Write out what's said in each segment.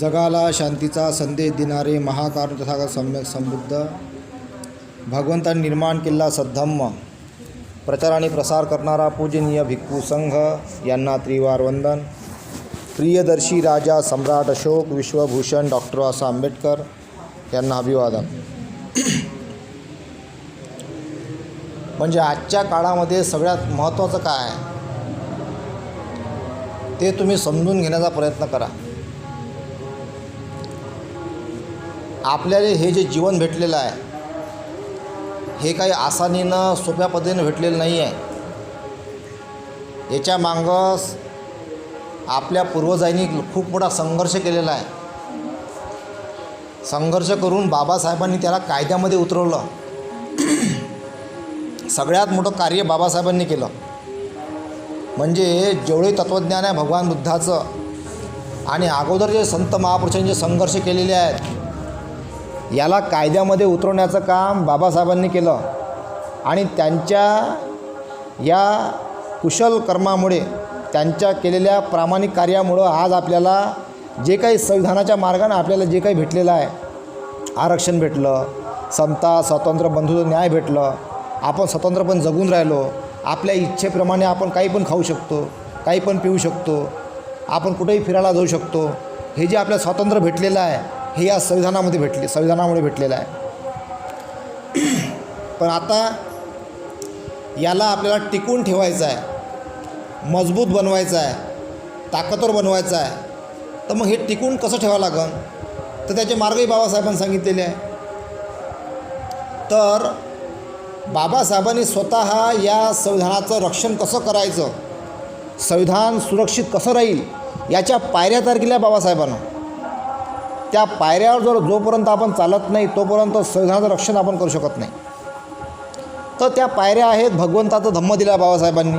जगाला शांतीचा संदेश देणारे महाकारण तथागत सम्यक समृद्ध. भगवंतांनी निर्माण केलेला सद्धम्म. प्रचार आणि प्रसार करणारा पूजनीय भिक्खू संघ यांना त्रिवार वंदन. प्रियदर्शी राजा सम्राट अशोक विश्वभूषण डॉक्टर बाबासाहेब आंबेडकर यांना अभिवादन. म्हणजे आजच्या काळामध्ये सगळ्यात महत्त्वाचं काय? आहे ते तुम्ही समजून घेण्याचा प्रयत्न करा. आपल्याला हे जे जीवन भेटलेलं आहे हे काही आसानीनं सोप्या पद्धतीनं भेटलेलं नाही आहे. याच्या मागं आपल्या पूर्वजांनी खूप मोठा संघर्ष केलेला आहे. संघर्ष करून बाबासाहेबांनी त्याला कायद्यामध्ये उतरवलं. सगळ्यात मोठं कार्य बाबासाहेबांनी केलं. म्हणजे जेवढे तत्त्वज्ञान आहे भगवान बुद्धाचं आणि अगोदर जे संत महापुरुषांनी जे संघर्ष केलेले आहेत याला कायद्यामध्ये उतरवण्याचं काम बाबासाहेबांनी केलं. आणि त्यांच्या या कुशल कर्मामुळे त्यांच्या केलेल्या प्रामाणिक कार्यामुळं आज आपल्याला जे काही संविधानाच्या मार्गाने आपल्याला जे काही भेटलेलं आहे आरक्षण भेटलं समता स्वातंत्र्य बंधुत्व न्याय भेटलं आपण स्वतंत्रपणे जगून राहिलो आपल्या इच्छेप्रमाणे आपण काही पण खाऊ शकतो काही पण पिऊ शकतो आपण कुठेही फिरायला जाऊ शकतो हे जे आपल्या स्वातंत्र्य भेटलेलं आहे हे या संविधानामध्ये भेटले संविधानामुळे भेटलेलं आहे. पण आता याला आपल्याला टिकून ठेवायचं आहे मजबूत बनवायचं आहे ताकदवर बनवायचं आहे तर मग हे टिकून कसं ठेवावं लागन? तर त्याचे मार्गही बाबासाहेबांनी सांगितलेले आहे. तर बाबासाहेबांनी स्वतः या संविधानाचं रक्षण कसं करायचं? संविधान सुरक्षित कसं राहील? याच्या पायऱ्या तारखेला बाबासाहेबांना. त्या पायऱ्यावर जर जोपर्यंत आपण चालत नाही तोपर्यंत संविधानाचं रक्षण आपण करू शकत नाही. तर त्या पायऱ्या आहेत भगवंताचं धम्म दिला आहे बाबासाहेबांनी.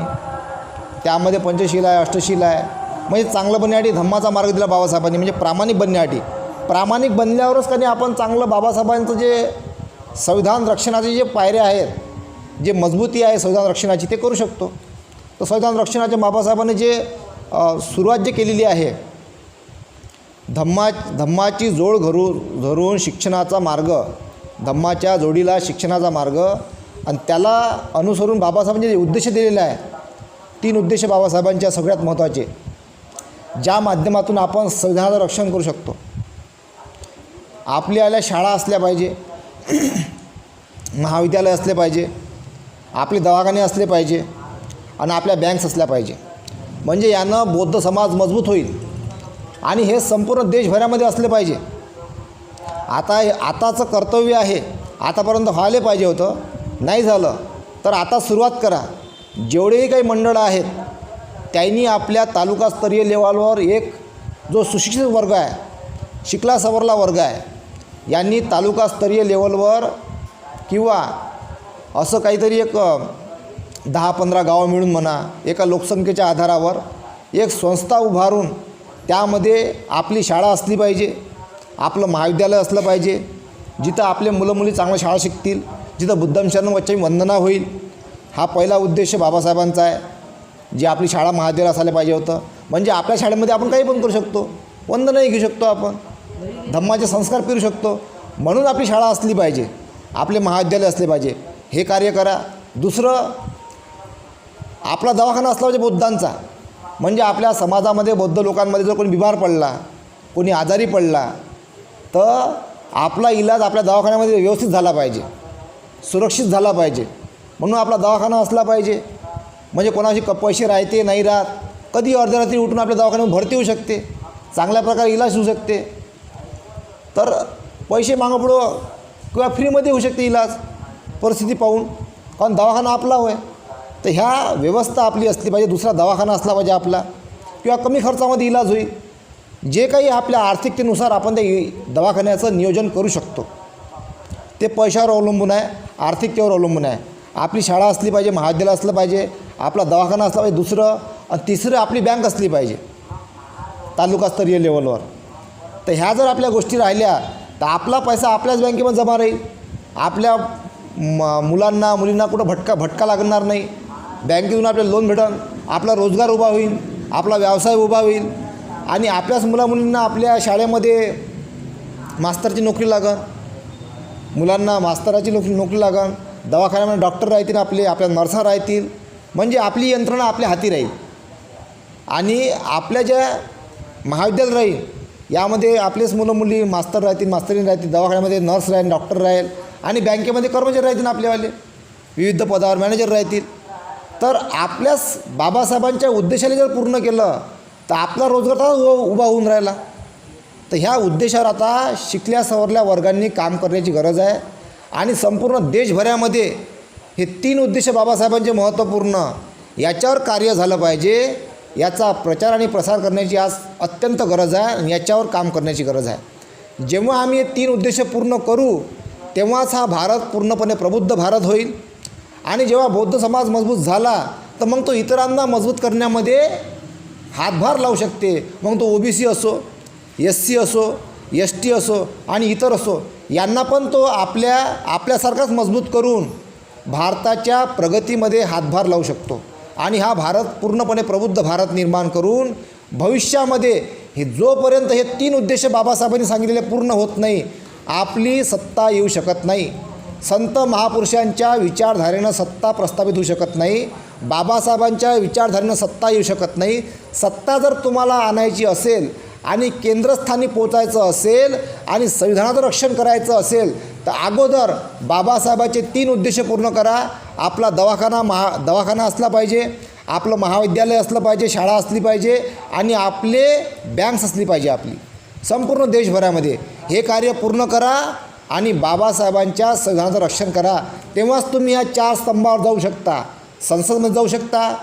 त्यामध्ये पंचशीला आहे अष्टशील आहे. म्हणजे चांगलं बनण्यासाठी धम्माचा मार्ग दिला बाबासाहेबांनी म्हणजे प्रामाणिक बनण्यासाठी प्रामाणिक बनल्यावरच कधी आपण चांगलं बाबासाहेबांचं जे संविधान रक्षणाचे जे पायऱ्या आहेत जे मजबूती आहे संविधान रक्षणाची ते करू शकतो. तर संविधान रक्षणाच्या बाबासाहेबांनी जे सुरुवात जे केलेली आहे धम्मा धम्माची जोड घरू धरून शिक्षणाचा मार्ग धम्माच्या जोडीला शिक्षणाचा मार्ग आणि त्याला अनुसरून बाबासाहेबांनी जे उद्देश दिलेला आहे तीन उद्देश बाबासाहेबांच्या सगळ्यात महत्त्वाचे ज्या माध्यमातून आपण संविधानाचं रक्षण करू शकतो. आपल्याला शाळा असल्या पाहिजे महाविद्यालय असले पाहिजे आपले दवाखाने असले पाहिजे आणि आपल्या बँक्स असल्या पाहिजे. म्हणजे यानं बौद्ध समाज मजबूत होईल. आणि हे संपूर्ण देशभरामध्ये असले पाहिजे. आता हे आताचं कर्तव्य आहे आतापर्यंत व्हायला पाहिजे होतं नाही झालं तर आता सुरुवात करा. जेवढेही काही मंडळं आहेत त्यांनी आपल्या तालुकास्तरीय लेवलवर एक जो सुशिक्षित वर्ग आहे शिकला सवरला वर्ग आहे यांनी तालुकास्तरीय लेवलवर किंवा असं काहीतरी एक दहा पंधरा गावं मिळून म्हणा एका लोकसंख्येच्या आधारावर एक संस्था उभारून त्यामध्ये आपली शाळा असली पाहिजे आपलं महाविद्यालय असलं पाहिजे जिथं आपले मुलं मुली चांगल्या शाळा शिकतील जिथं बुद्धम शरण वच्चमी वंदना होईल. हा पहिला उद्देश बाबासाहेबांचा आहे. जे आपली शाळा महाविद्यालय असायला पाहिजे होतं. म्हणजे आपल्या शाळेमध्ये आपण काही पण करू शकतो. वंदनही घेऊ शकतो आपण. धम्माचे संस्कार फिरू शकतो. म्हणून आपली शाळा असली पाहिजे. आपले महाविद्यालय असले पाहिजे. हे कार्य करा. दुसरं आपला दवाखाना असला पाहिजे बौद्धांचा. म्हणजे आपल्या समाजामध्ये बौद्ध लोकांमध्ये जर कोणी बिमार पडला कोणी आजारी पडला तर आपला इलाज आपल्या दवाखान्यामध्ये व्यवस्थित झाला पाहिजे सुरक्षित झाला पाहिजे. म्हणून आपला दवाखाना असला पाहिजे. म्हणजे कोणाशी क पैसे राहते नाही राहत कधी अर्ध्या रात्री उठून आपल्या दवाखान्यात भरती होऊ शकते चांगल्या प्रकारे इलाज होऊ शकते. तर पैसे मागं पुढं किंवा फ्रीमध्ये होऊ शकते इलाज परिस्थिती पाहून. कारण दवाखाना आपला होय. तर ह्या व्यवस्था आपली असली पाहिजे दुसरा दवाखाना असला पाहिजे आपला किंवा कमी खर्चामध्ये इलाज होईल. जे काही आपल्या आर्थिकतेनुसार आपण त्या दवाखान्याचं नियोजन करू शकतो. ते पैशावर अवलंबून आहे आर्थिकतेवर अवलंबून आहे. आपली शाळा असली पाहिजे महाविद्यालय असलं पाहिजे आपला दवाखाना असला पाहिजे दुसरं आणि तिसरं आपली बँक असली पाहिजे तालुकास्तरीय लेवलवर. तर ह्या जर आपल्या गोष्टी राहिल्या तर आपला पैसा आपल्याच बँकेमध्ये जमा राहील. आपल्या म मुलांना मुलींना कुठं भटका भटका लागणार नाही. बँकेतून आपल्याला लोन भेटन आपला रोजगार उभा होईल आपला व्यवसाय उभा होईल. आणि आपल्याच मुलामुलींना आपल्या शाळेमध्ये मास्तरची नोकरी लागन. मुलांना मास्तराची नोकरी नोकरी लागन. दवाखान्यामध्ये डॉक्टर राहतील आपले आपल्या नर्सा राहतील. म्हणजे आपली यंत्रणा आपल्या हाती राहील. आणि आपल्या ज्या महाविद्यालय राहील यामध्ये आपलेच मुलं मुली मास्तर राहतील मास्तरीन राहतील दवाखान्यामध्ये नर्स राहील डॉक्टर राहील. आणि बँकेमध्ये कर्मचारी राहतील आपल्यावाले विविध पदावर मॅनेजर राहतील. तर आपल्याच बाबासाहेबांच्या उद्देशाने जर पूर्ण केलं तर आपला रोजगार तर उभा होऊन राहिला. तर ह्या उद्देशावर आता शिकल्या सवरल्या वर्गांनी काम करण्याची गरज आहे. आणि संपूर्ण देशभरामध्ये हे तीन उद्देश बाबासाहेबांचे महत्त्वपूर्ण याच्यावर कार्य झालं पाहिजे. याचा प्रचार आणि प्रसार करण्याची आज अत्यंत गरज आहे आणि याच्यावर काम करण्याची गरज आहे. जेव्हा आम्ही हे तीन उद्देश पूर्ण करू तेव्हाच हा भारत पूर्णपणे प्रबुद्ध भारत होईल. आणि जेव्हा बौद्ध समाज मजबूत झाला तर मग तो इतरांना मजबूत करण्यामध्ये हातभार लावू शकते. मग तो ओबीसी असो एस सी असो एस टी असो आणि इतर असो यांना पण तो आपल्या आपल्यासारखाच मजबूत करून भारताच्या प्रगतीमध्ये हातभार लावू शकतो. आणि हा भारत पूर्णपणे प्रबुद्ध भारत निर्माण करून भविष्यामध्ये हे जोपर्यंत हे तीन उद्देश बाबासाहेबांनी सांगितलेले पूर्ण होत नाही आपली सत्ता येऊ शकत नाही. संत महापुरुषांच्या विचारधारेनं सत्ता प्रस्थापित होऊ शकत नाही. बाबासाहेबांच्या विचारधारेनं सत्ता येऊ शकत नाही. सत्ता जर तुम्हाला आणायची असेल आणि केंद्रस्थानी पोचायचं असेल आणि संविधानाचं रक्षण करायचं असेल तर अगोदर बाबासाहेबाचे तीन उद्देश पूर्ण करा. आपला दवाखाना महा दवाखाना असला पाहिजे आपलं महाविद्यालय असलं पाहिजे शाळा असली पाहिजे आणि आपले बँक्स असली पाहिजे आपली. संपूर्ण देशभरामध्ये हे कार्य पूर्ण करा. आणि बाबासाहेबांच्या संविधानाचं रक्षण करा. तेव्हाच तुम्ही या चार स्तंभावर जाऊ शकता. संसदमध्ये जाऊ शकता.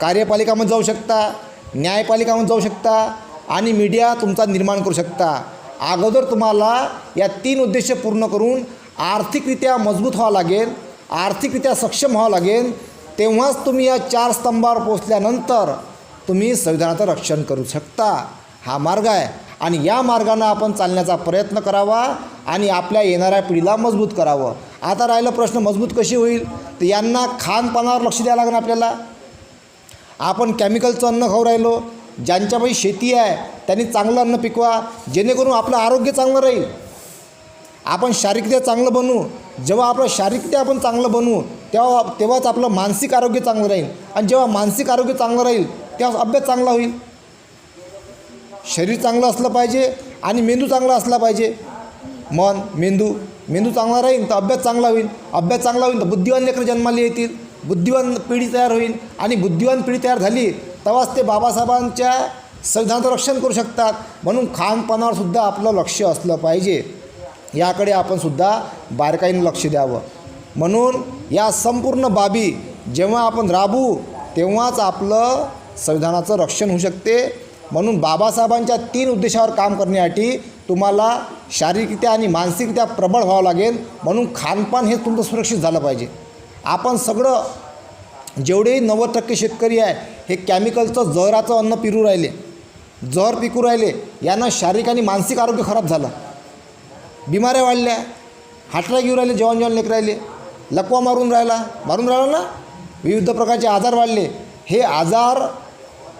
कार्यपालिकामध्ये जाऊ शकता. न्यायपालिकामध्ये जाऊ शकता. आणि मीडिया तुमचा निर्माण करू शकता. अगोदर तुम्हाला या तीन उद्देश पूर्ण करून आर्थिकरित्या मजबूत व्हावं लागेल आर्थिकरित्या सक्षम व्हावं लागेल. तेव्हाच तुम्ही या चार स्तंभावर पोचल्यानंतर तुम्ही संविधानाचं रक्षण करू शकता. हा मार्ग आहे. आणि या मार्गानं आपण चालण्याचा प्रयत्न करावा आणि आपल्या येणाऱ्या पिढीला मजबूत करावं. आता राहिलं प्रश्न मजबूत कशी होईल? तर यांना खानपानावर लक्ष द्यावं लागेल आपल्याला. आपण केमिकलचं अन्न खाऊ राहिलो ज्यांच्यापाशी शेती आहे त्यांनी चांगलं अन्न पिकवा जेणेकरून आपलं आरोग्य चांगलं राहील. आपण शारीरिकरित्या चांगलं बनू. जेव्हा आपलं शारीरिकरित्या आपण चांगलं बनवू तेव्हा तेव्हाच आपलं मानसिक आरोग्य चांगलं राहील. आणि जेव्हा मानसिक आरोग्य चांगलं राहील तेव्हा अभ्यास चांगला होईल. शरीर चांगलं असलं पाहिजे आणि मेंदू चांगला असला पाहिजे. मन मेंदू मेंदू चांगला राहील तर अभ्यास चांगला होईल. अभ्यास चांगला होईल तर बुद्धिवान लेकरं जन्माला येतील. बुद्धिवान पिढी तयार होईल आणि बुद्धिवान पिढी तयार झाली तेव्हाच ते बाबासाहेबांच्या संविधानाचं रक्षण करू शकतात. म्हणून खानपानावर सुद्धा आपलं लक्ष असलं पाहिजे. याकडे आपण सुद्धा बारकाईनं लक्ष द्यावं. म्हणून या संपूर्ण बाबी जेव्हा आपण राबू तेव्हाच आपलं संविधानाचं रक्षण होऊ शकते. म्हणून बाबासाहेबांच्या तीन उद्देशावर काम करण्यासाठी तुम्हाला शारीरिकरित्या आणि मानसिकरित्या प्रबळ व्हावं लागेल. म्हणून खानपान हे तुमचं सुरक्षित झालं पाहिजे. आपण सगळं जेवढेही नव्वद टक्के शेतकरी आहे हे केमिकलचं जहराचं अन्न पिरू राहिले जहर पिकू राहिले यानं शारीरिक आणि मानसिक आरोग्य खराब झालं. बिमाऱ्या वाढल्या हाटला घेऊन राहिले जेवण जेवण लेक राहिले लकवा मारून राहिला मारून राहिला ना? विविध प्रकारचे आजार वाढले. हे आजार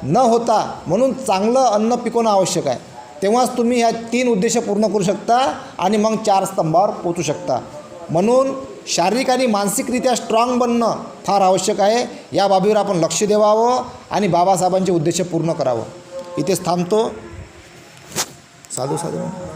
न होता म्हणून चांगलं अन्न पिकवणं आवश्यक आहे. तेव्हाच तुम्ही ह्या तीन उद्देश पूर्ण करू शकता आणि मग चार स्तंभावर पोचू शकता. म्हणून शारीरिक आणि मानसिकरित्या स्ट्रॉंग बनणं फार आवश्यक आहे. या बाबीवर आपण लक्ष देवावं आणि बाबासाहेबांचे उद्देश पूर्ण करावं. इथेच थांबतो. साधू साधू.